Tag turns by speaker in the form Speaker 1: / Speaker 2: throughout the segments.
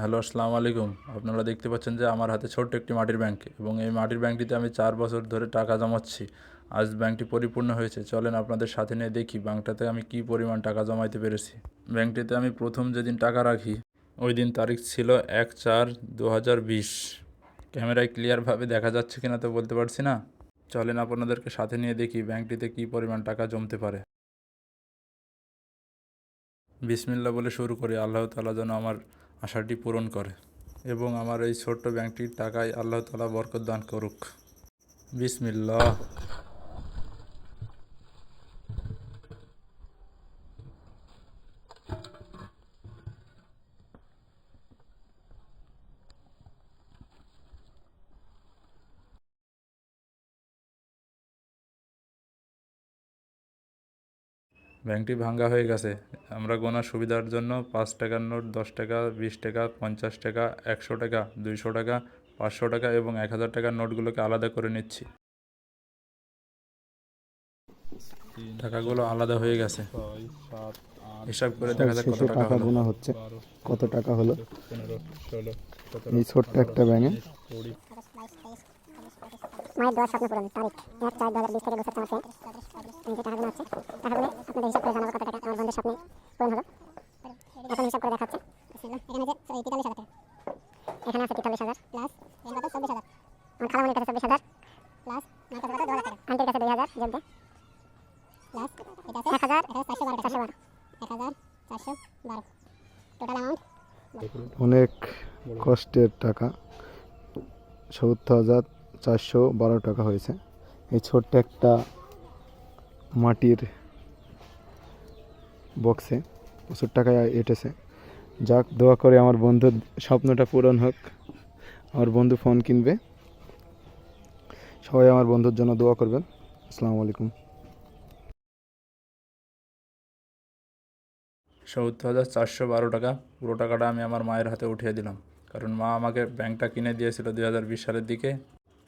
Speaker 1: Hello, আসসালামু আলাইকুম। আপনারা দেখতে পাচ্ছেন যে আমার হাতে ছোট্ট একটি মাটির ব্যাংক। এবং এই মাটির ব্যাংকটিতে আমি চার বছর ধরে টাকা জমাচ্ছি। আজ ব্যাংকটি পরিপূর্ণ হয়েছে। চলেন আপনাদের সাথে নিয়ে দেখি ব্যাংকটাতে আমি কী পরিমাণ টাকা জমাইতে পেরেছি। ব্যাংকটিতে আমি প্রথম যেদিন টাকা রাখি, ওই দিন তারিখ ছিল এক চার দু হাজার বিশ। ক্যামেরায় ক্লিয়ারভাবে দেখা যাচ্ছে কিনা তো বলতে পারছি না। চলেন আপনাদেরকে সাথে নিয়ে দেখি ব্যাংকটিতে কী পরিমাণ টাকা জমতে পারে। বিসমিল্লা বলে শুরু করি। আল্লাহ তালা যেন আমার আশাটি পূরণ করে এবং আমার এই ছোট্ট ব্যাংকটির টাকায় আল্লাহ তালা বরকত দান করুক। বিসমিল্লাহ। ব্যাংকটি ভাঙ্গা হয়ে গেছে। আমরা গোনার সুবিধার জন্য পাঁচ টাকার নোট দশ টাকা বিশ টাকা পঞ্চাশ টাকা একশো টাকা দুইশো টাকা পাঁচশো টাকা এবং এক হাজার টাকার নোটগুলোকে আলাদা করে নিচ্ছি। টাকাগুলো আলাদা হয়ে গেছে। হিসাব করে দেখা যাক কত টাকা
Speaker 2: গোনা হচ্ছে। কত টাকা হলো? এই ছোট্ট একটা ব্যাঙে
Speaker 3: মায়ের দোয়ার স্বপ্ন পূরণ তারিখ। এক চার দু হাজার বিশ থেকে বছর চলছে আমি যে টাকাগুলো আছে টাকাগুলো আপনাদের হিসাব করে জানাব কত টাকা আমার বন্ধুর স্বপ্নে পূরণ হলো। এখন হিসাব করে দেখাচ্ছে। এখানে যে তেতাল্লিশ হাজার এখানে আছে তেতাল্লিশ হাজার প্লাস এখানে কত চব্বিশ হাজার। আমার খালামনির কাছে চব্বিশ হাজার প্লাস আমার কাছে কত? দু হাজার টাকা। আন্টির কাছে দুই হাজার যোগ প্লাস এটা আছে এক হাজার এটা চারশো বারো চারশো বারো এক হাজার চারশো বারো। টোটাল অ্যামাউন্ট
Speaker 2: অনেক কষ্টের টাকা। সত্তর হাজার চারশো বারো টাকা হয়েছে। এই ছোট্ট একটা মাটির বক্সে প্রচুর টাকা এঁটেছে। যাক, দোয়া করে আমার বন্ধুর স্বপ্নটা পূরণ হোক। আমার বন্ধু ফোন কিনবে। সবাই আমার বন্ধুর জন্য দোয়া করবেন। আসসালামু আলাইকুম।
Speaker 1: সত্তর হাজার চারশো বারো টাকা। পুরো টাকাটা আমি আমার মায়ের হাতে উঠিয়ে দিলাম। কারণ মা আমাকে ব্যাংকটা কিনে দিয়েছিল দুই হাজার বিশ সালের দিকে।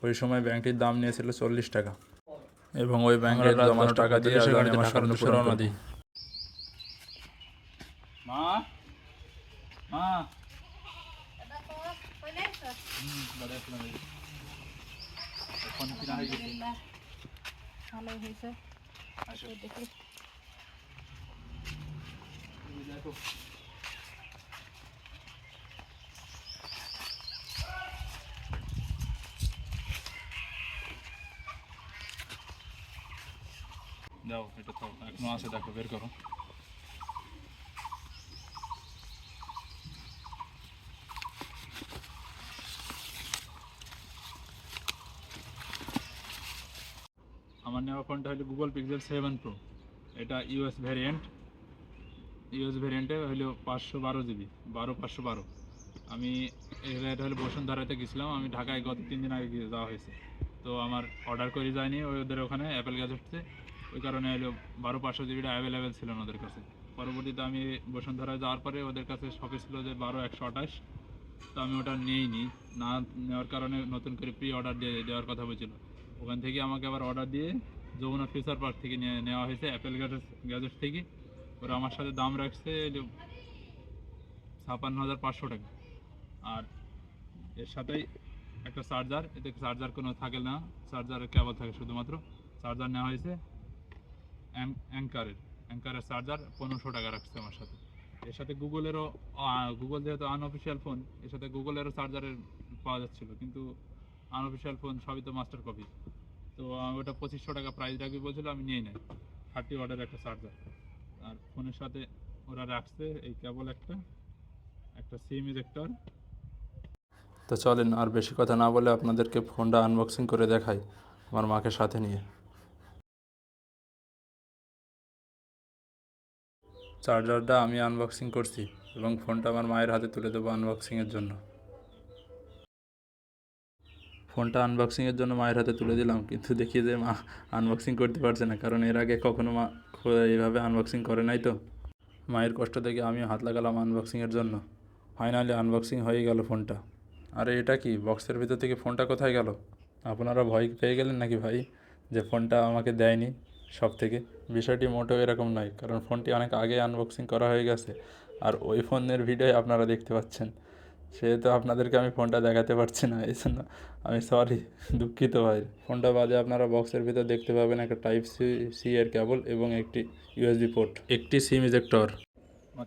Speaker 1: ওই সময় ব্যাংকটির দাম নিয়েছিল চল্লিশ টাকা। এবং ওই ব্যাংকের জমানো টাকা দিয়ে আমি আমার স্বপ্ন পূরণ করব। মা? মা?
Speaker 4: ভালো হয়েছে। দেখি।
Speaker 1: দাও এটা তো এখনও আছে দেখো বের করো আমার নেওয়া ফোনটা হলো গুগল পিক্সেল সেভেন প্রো এটা ইউএস ভ্যারিয়েন্ট ইউএস ভ্যারিয়েন্টে হলো পাঁচশো বারো জিবি বারো পাঁচশো বারো। আমি এটা হলো বসুন্ধরাতে গেছিলাম। আমি ঢাকায় গত তিন দিন আগে যাওয়া হয়েছে। তো আমার অর্ডার করে যায়নি ওদের ওখানে অ্যাপেল গ্যাস ওই কারণে হলো বারো পাঁচশো জিবিটা অ্যাভেলেবেল ছিল না ওদের কাছে। পরবর্তীতে আমি বসুন্ধরায় যাওয়ার পরে ওদের কাছে শপে ছিল যে বারো একশো আঠাশ। তো আমি ওটা নিইনি। না নেওয়ার কারণে নতুন করে প্রি অর্ডার দিয়ে দেওয়ার কথা বলছিল। ওখান থেকে আমাকে আবার অর্ডার দিয়ে যমুনা ফিউচার পার্ক থেকে নিয়ে নেওয়া হয়েছে অ্যাপেল গ্যাজেট গ্যাজেট থেকে। ওরা আমার সাথে দাম রাখছে ছাপান্ন হাজার পাঁচশো টাকা। আর এর সাথেই একটা চার্জার এতে চার্জার কোনো থাকে না। চার্জারের কেবল থাকে শুধুমাত্র। চার্জার নেওয়া হয়েছে। অ্যাঙ্কারের অ্যাঙ্কারের চার্জার পনেরোশো টাকা রাখছে আমার সাথে। এর সাথে গুগলেরও গুগল যেহেতু আনঅফিসিয়াল ফোন এর সাথে গুগলেরও চার্জারের পাওয়া যাচ্ছিল, কিন্তু আনঅফিসিয়াল ফোন সবই তো মাস্টার কপি তো ওটা পঁচিশশো টাকা প্রাইস রাখবি বলছিল, আমি নিয়ে নেই। থার্টি ওয়াটের একটা চার্জার। আর ফোনের সাথে ওরা রাখছে এই কেবল একটা একটা সিম ইজেক্টর তো চলেন, আর বেশি কথা না বলে আপনাদেরকে ফোনটা আনবক্সিং করে দেখাই, আমার মাকে সাথে নিয়ে। চার্জারটা আমি আনবক্সিং করছি এবং ফোনটা আমার মায়ের হাতে তুলে দেবো আনবক্সিংয়ের জন্য। ফোনটা আনবক্সিংয়ের জন্য মায়ের হাতে তুলে দিলাম, কিন্তু দেখি যে মা আনবক্সিং করতে পারছে না, কারণ এর আগে কখনো মা এইভাবে আনবক্সিং করে নাই তো। মায়ের কষ্ট দেখে আমিও হাত লাগালাম আনবক্সিংয়ের জন্য। ফাইনালি আনবক্সিং হয়ে গেল ফোনটা। আরে এটা কি? বক্সের ভিতর থেকে ফোনটা কোথায় গেল? আপনারা ভয় পেয়ে গেলেন নাকি ভাই, যে ফোনটা আমাকে দেয়নি? সব থেকে বিষয়টি মোটেও এরকম নয়, কারণ ফোনটি অনেক আগে আনবক্সিং করা হয়ে গেছে। আর ওই ফোনের ভিডিও আপনারা দেখতে পাচ্ছেন।
Speaker 5: সেহেতু আপনাদেরকে আমি ফোনটা দেখাতে পারছি না, এই জন্য আমি সরি দুঃখিত ভাই। ফোনটা বাদে আপনারা বক্সের ভিতর দেখতে পাবেন একটা টাইপ সি সি এর কেবল এবং একটি ইউএসবি পোর্ট একটি সিম ইজেক্টর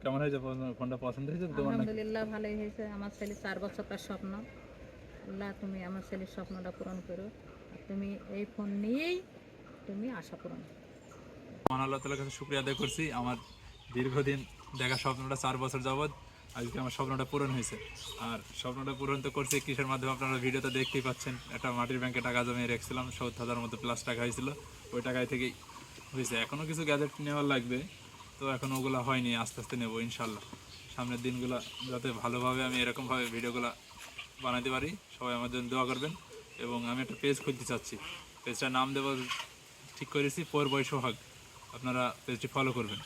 Speaker 5: কেমন হয়েছে ফোনটা পছন্দ হয়েছে
Speaker 4: আলহামদুলিল্লাহ, ভালোই হয়েছে। আমার ছেলে চার বছরকার স্বপ্ন। আল্লাহ, তুমি আমার ছেলের স্বপ্নটা পূরণ করো। তুমি এই ফোন নিয়েই তুমি আশা পূরণ।
Speaker 5: আল্লাহ তালার কাছে শুক্রিয়া আদায় করছি। আমার দীর্ঘদিন দেখা স্বপ্নটা চার বছর যাবৎ আজকে আমার স্বপ্নটা পূরণ হয়েছে। আর স্বপ্নটা পূরণ তো করছি কিসের মাধ্যমে আপনারা ভিডিওতে দেখতেই পাচ্ছেন। একটা মাটির ব্যাংকে টাকা জমিয়ে রেখেছিলাম, সত্তর হাজার মতো প্লাস টাকা হয়েছিল। ওই টাকায় থেকেই হয়েছে। এখনও কিছু গ্যাজেট নেওয়ার লাগবে। তো এখন ওগুলো হয়নি, আস্তে আস্তে নেব ইনশাল্লাহ সামনের দিনগুলো যাতে ভালোভাবে আমি এরকমভাবে ভিডিওগুলো বানাতে পারি, সবাই আমার জন্য দোয়া করবেন। এবং আমি একটা পেজ খুলতে চাচ্ছি। পেজটার নাম দেবো ঠিক করেছি পর বয়স হক। আপনারা পেজটি ফলো করবেন।